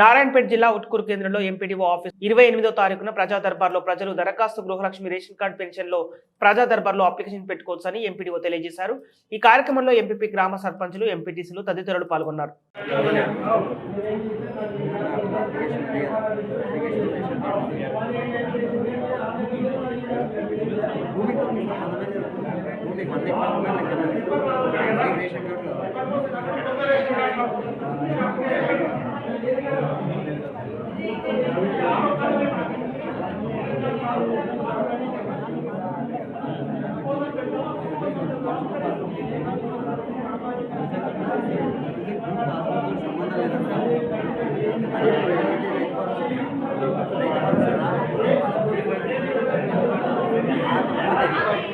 నారాయణపేట జిల్లా ఉట్కూరు కేంద్రంలో MPDO office. ఇరవై ఎనిమిదో తారీఖున ప్రజా దర్బార్లో ప్రజలు దరఖాస్తు గృహలక్ష్మి రేషన్ కార్డు పెన్షన్లో ప్రజా దర్బార్లో అప్లికేషన్ పెట్టుకోవచ్చని ఎంపీడీఓ తెలియజేశారు. ఈ కార్యక్రమంలో ఎంపీపీ గ్రామ సర్పంచులు ఎంపీటీసీలు తదితరులు పాల్గొన్నారు.